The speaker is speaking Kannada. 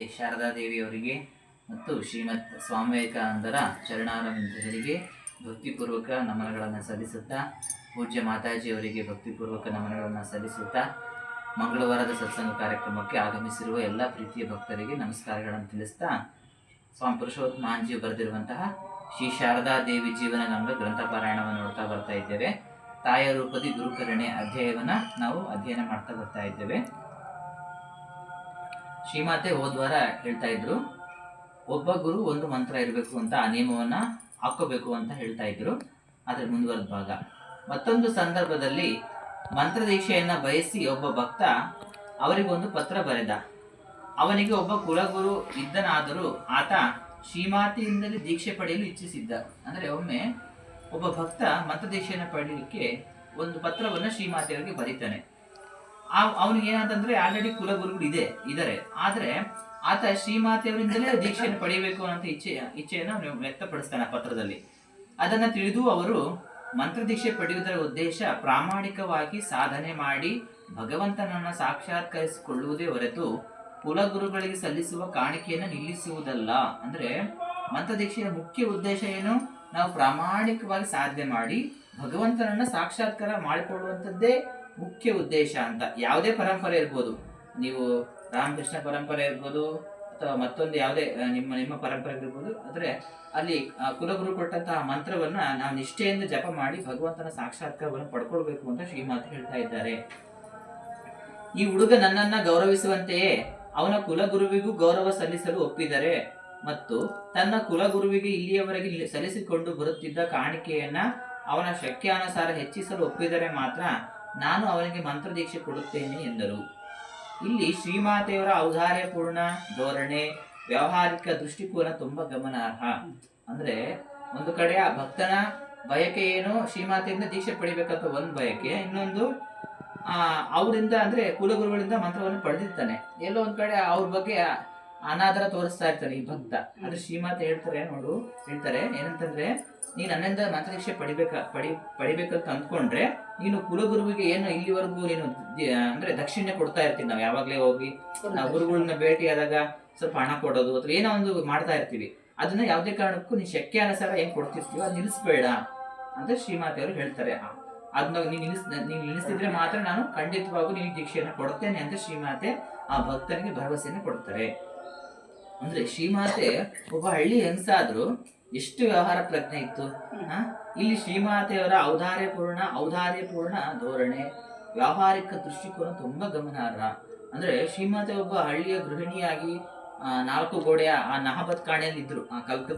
ಶಾರದಾ ದೇವಿಯವರಿಗೆ ಮತ್ತು ಶ್ರೀಮತ್ ಸ್ವಾಮಿ ವಿವೇಕಾನಂದರ ಚರಣಾರವಿಂದರಿಗೆ ಭಕ್ತಿಪೂರ್ವಕ ನಮನಗಳನ್ನು ಸಲ್ಲಿಸುತ್ತಾ, ಪೂಜ್ಯ ಮಾತಾಜಿಯವರಿಗೆ ಭಕ್ತಿಪೂರ್ವಕ ನಮನಗಳನ್ನು ಸಲ್ಲಿಸುತ್ತಾ, ಮಂಗಳವಾರದ ಸತ್ಸಂಗ ಕಾರ್ಯಕ್ರಮಕ್ಕೆ ಆಗಮಿಸಿರುವ ಎಲ್ಲ ಪ್ರೀತಿಯ ಭಕ್ತರಿಗೆ ನಮಸ್ಕಾರಗಳನ್ನು ತಿಳಿಸ್ತಾ, ಸ್ವಾಮಿ ಪುರುಷೋತ್ತಮ ಮಾಂಜಿ ಬರೆದಿರುವಂತಹ ಶ್ರೀ ಶಾರದಾ ದೇವಿ ಜೀವನ ನಮ್ಮ ಗ್ರಂಥ ಪಾರಾಯಣವನ್ನು ನೋಡ್ತಾ ಬರ್ತಾ ಇದ್ದೇವೆ. ತಾಯ ರೂಪದಿ ಗುರುಕರಣೆ ಅಧ್ಯಾಯವನ್ನ ನಾವು ಅಧ್ಯಯನ ಮಾಡ್ತಾ ಬರ್ತಾ ಇದ್ದೇವೆ. ಶ್ರೀಮಾತೆ ಹೋದ್ವಾರ ಹೇಳ್ತಾ ಇದ್ರು, ಒಬ್ಬ ಗುರು ಒಂದು ಮಂತ್ರ ಇರಬೇಕು ಅಂತ ಆ ನಿಯಮವನ್ನ ಹಾಕೋಬೇಕು ಅಂತ ಹೇಳ್ತಾ ಇದ್ರು ಅದ್ರ ಮುಂದುವರೆದ ಭಾಗ. ಮತ್ತೊಂದು ಸಂದರ್ಭದಲ್ಲಿ ಮಂತ್ರ ದೀಕ್ಷೆಯನ್ನ ಬಯಸಿ ಒಬ್ಬ ಭಕ್ತ ಅವರಿಗೊಂದು ಪತ್ರ ಬರೆದ. ಅವನಿಗೆ ಒಬ್ಬ ಕುಲಗುರು ಇದ್ದನಾದರೂ ಆತ ಶ್ರೀಮಾತೆಯಿಂದಲೇ ದೀಕ್ಷೆ ಪಡೆಯಲು ಇಚ್ಛಿಸಿದ್ದ. ಅಂದ್ರೆ ಒಮ್ಮೆ ಒಬ್ಬ ಭಕ್ತ ಮಂತ್ರ ದೀಕ್ಷೆಯನ್ನು ಪಡೆಯಲಿಕ್ಕೆ ಒಂದು ಪತ್ರವನ್ನು ಶ್ರೀಮಾತೆಯವರಿಗೆ ಬರೀತಾನೆ. ಅವನಿಗೆ ಏನಂತಂದ್ರೆ ಆಲ್ರೆಡಿ ಕುಲಗುರುಗಳು ಇದೆ, ಇದಾರೆ. ಆದ್ರೆ ಆತ ಶ್ರೀಮಾತೆಯವರಿಂದಲೇ ದೀಕ್ಷೆಯನ್ನು ಪಡೆಯಬೇಕು ಅನ್ನೋ ಇಚ್ಛೆ, ಇಚ್ಛೆಯನ್ನು ವ್ಯಕ್ತಪಡಿಸ್ತಾನೆ ಪತ್ರದಲ್ಲಿ. ಅದನ್ನ ತಿಳಿದು ಅವರು ಮಂತ್ರ ದೀಕ್ಷೆ ಪಡೆಯುವುದರ ಉದ್ದೇಶ ಪ್ರಾಮಾಣಿಕವಾಗಿ ಸಾಧನೆ ಮಾಡಿ ಭಗವಂತನನ್ನ ಸಾಕ್ಷಾತ್ಕರಿಸಿಕೊಳ್ಳುವುದೇ ಹೊರತು ಕುಲಗುರುಗಳಿಗೆ ಸಲ್ಲಿಸುವ ಕಾಣಿಕೆಯನ್ನು ನಿಲ್ಲಿಸುವುದಲ್ಲ. ಅಂದ್ರೆ ಮಂತ್ರ ದೀಕ್ಷೆಯ ಮುಖ್ಯ ಉದ್ದೇಶ ಏನು? ನಾವು ಪ್ರಾಮಾಣಿಕವಾಗಿ ಸಾಧನೆ ಮಾಡಿ ಭಗವಂತನನ್ನ ಸಾಕ್ಷಾತ್ಕಾರ ಮಾಡಿಕೊಳ್ಳುವಂಥದ್ದೇ ಮುಖ್ಯ ಉದ್ದೇಶ ಅಂತ ಯಾವುದೇ ಪರಂಪರೆ ಇರ್ಬೋದು. ನೀವು ರಾಮಕೃಷ್ಣ ಪರಂಪರೆ ಇರ್ಬೋದು ಅಥವಾ ಮತ್ತೊಂದು ಯಾವುದೇ ನಿಮ್ಮ ನಿಮ್ಮ ಪರಂಪರೆ ಇರ್ಬೋದು. ಆದರೆ ಅಲ್ಲಿ ಕುಲಗುರು ಕೊಟ್ಟಂತಹ ಮಂತ್ರವನ್ನ ನಾವು ನಿಷ್ಠೆಯಿಂದ ಜಪ ಮಾಡಿ ಭಗವಂತನ ಸಾಕ್ಷಾತ್ಕಾರವನ್ನು ಪಡ್ಕೊಳ್ಬೇಕು ಅಂತ ಶ್ರೀಮಾತೆ ಹೇಳ್ತಾ ಇದ್ದಾರೆ. ಈ ಹುಡುಗ ನನ್ನನ್ನ ಗೌರವಿಸುವಂತೆಯೇ ಅವನ ಕುಲಗುರುವಿಗೂ ಗೌರವ ಸಲ್ಲಿಸಲು ಒಪ್ಪಿದರೆ ಮತ್ತು ತನ್ನ ಕುಲಗುರುವಿಗೆ ಇಲ್ಲಿಯವರೆಗೆ ಇಲ್ಲಿ ಸಲ್ಲಿಸಿಕೊಂಡು ಬರುತ್ತಿದ್ದ ಕಾಣಿಕೆಯನ್ನ ಅವನ ಶಕ್ಯಾನುಸಾರ ಹೆಚ್ಚಿಸಲು ಒಪ್ಪಿದರೆ ಮಾತ್ರ ನಾನು ಅವನಿಗೆ ಮಂತ್ರ ದೀಕ್ಷೆ ಕೊಡುತ್ತೇನೆ ಎಂದರು. ಇಲ್ಲಿ ಶ್ರೀಮಾತೆಯವರ ಔದಾರ್ಯಪೂರ್ಣ ಧೋರಣೆ, ವ್ಯಾವಹಾರಿಕ ದೃಷ್ಟಿಕೋನ ತುಂಬಾ ಗಮನಾರ್ಹ. ಅಂದ್ರೆ ಒಂದು ಕಡೆ ಆ ಭಕ್ತನ ಬಯಕೆ ಏನು, ಶ್ರೀಮಾತೆಯಿಂದ ದೀಕ್ಷೆ ಪಡಿಬೇಕಂತ ಒಂದು ಬಯಕೆ, ಇನ್ನೊಂದು ಅವರಿಂದ ಅಂದ್ರೆ ಕುಲಗುರುಗಳಿಂದ ಮಂತ್ರವನ್ನು ಪಡೆದಿರ್ತಾನೆ. ಎಲ್ಲೋ ಒಂದ್ ಕಡೆ ಅವ್ರ ಬಗ್ಗೆ ಅನಾದರ ತೋರಿಸ್ತಾ ಇರ್ತಾರೆ ಈ ಭಕ್ತ. ಆದ್ರೆ ಶ್ರೀಮಾತೆ ಹೇಳ್ತಾರೆ, ನೋಡು, ಹೇಳ್ತಾರೆ, ಏನಂತಂದ್ರೆ, ನೀನ್ ನನ್ನಿಂದ ಮಂತ್ರದೀಕ್ಷೆ ಪಡಿಬೇಕ, ಪಡಿ, ಪಡಿಬೇಕಂತ ಅಂದ್ಕೊಂಡ್ರೆ, ನೀನು ಕುಲಗುರುವಿಗೆ ಏನು ಇಲ್ಲಿವರೆಗೂ ನೀನು ಅಂದ್ರೆ ದಕ್ಷಿಣೆ ಕೊಡ್ತಾ ಇರ್ತೀನಿ ನಾವು ಯಾವಾಗ್ಲೇ ಹೋಗಿ, ನಾವು ಗುರುಗಳನ್ನ ಭೇಟಿ ಆದಾಗ ಸ್ವಲ್ಪ ಹಣ ಕೊಡೋದು, ಅಥವಾ ಏನೋ ಒಂದು ಮಾಡ್ತಾ ಇರ್ತೀವಿ. ಅದನ್ನ ಯಾವುದೇ ಕಾರಣಕ್ಕೂ ನೀನ್ ಶಕ್ಯ ಅನುಸಾರ ಏನ್ ಕೊಡ್ತಿರ್ತೀವ ಅದು ನಿಲ್ಲಿಸ್ಬೇಡ ಅಂತ ಶ್ರೀಮಾತೆ ಅವರು ಹೇಳ್ತಾರೆ. ಅದನ್ನ ನೀನ್ ನಿಲ್ಲಿಸ್, ನೀನ್ ನಿಲ್ಲಿಸಿದ್ರೆ ಮಾತ್ರ ನಾನು ಖಂಡಿತವಾಗೂ ನಿನಗೆ ದೀಕ್ಷೆಯನ್ನು ಕೊಡ್ತೇನೆ ಅಂತ ಶ್ರೀಮಾತೆ ಆ ಭಕ್ತನಿಗೆ ಭರವಸೆಯನ್ನು ಕೊಡ್ತಾರೆ. ಅಂದ್ರೆ ಶ್ರೀಮಾತೆ ಒಬ್ಬ ಹಳ್ಳಿ ಹೆಂಗಸಾದ್ರು ಎಷ್ಟು ವ್ಯವಹಾರ ಪ್ರಜ್ಞೆ ಇತ್ತು? ಇಲ್ಲಿ ಶ್ರೀಮಾತೆಯವರ ಔದಾರ್ಯಪೂರ್ಣ ಔದಾರ್ಯಪೂರ್ಣ ಧೋರಣೆ, ವ್ಯಾವಹಾರಿಕ ದೃಷ್ಟಿಕೋನ ತುಂಬಾ ಗಮನಾರ್ಹ ಅಂದ್ರೆ ಶ್ರೀಮಾತೆ ಒಬ್ಬ ಹಳ್ಳಿಯ ಗೃಹಿಣಿಯಾಗಿ ನಾಲ್ಕು ಗೋಡೆಯ ಆ ನಹಬತ್ ಕಾಣೆಯಲ್ಲಿ ಇದ್ರು ಆ ಕಲ್ಕತ್ತಾ